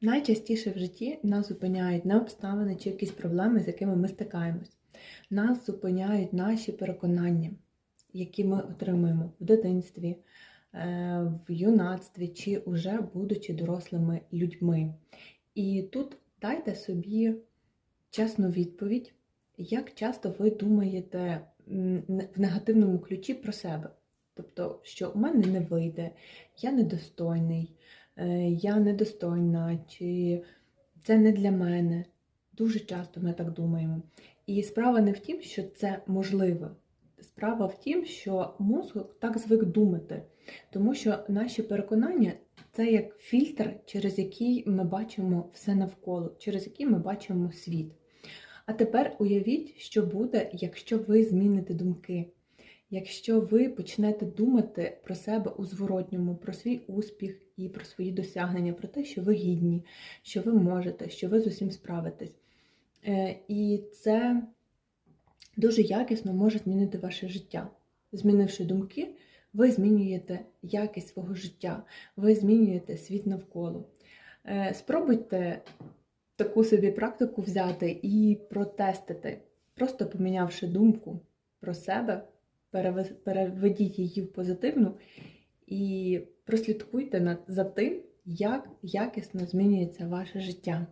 Найчастіше в житті нас зупиняють не обставини чи якісь проблеми, з якими ми стикаємось. Нас зупиняють наші переконання, які ми отримуємо в дитинстві, е, в юнацтві чи уже будучи дорослими людьми. І тут дайте собі чесну відповідь, як часто ви думаєте в негативному ключі про себе. Тобто, що у мене не вийде, я недостойний, я недостойна, чи це не для мене. Дуже часто ми так думаємо. І справа не в тім, що це можливо. Справа в тім, що мозок так звик думати, тому що наші переконання це як фільтр, через який ми бачимо все навколо, через який ми бачимо світ. А тепер уявіть, що буде, якщо ви зміните думки. Якщо ви почнете думати про себе у зворотньому, про свій успіх і про свої досягнення, про те, що ви гідні, що ви можете, що ви з усім справитесь. Е, І це дуже якісно може змінити ваше життя. Змінивши думки, ви змінюєте якість свого життя, ви змінюєте світ навколо. Е, Спробуйте таку собі практику взяти і протестити, просто помінявши думку про себе, переведіть її в позитивну і прослідкуйте за тим, як якісно змінюється ваше життя.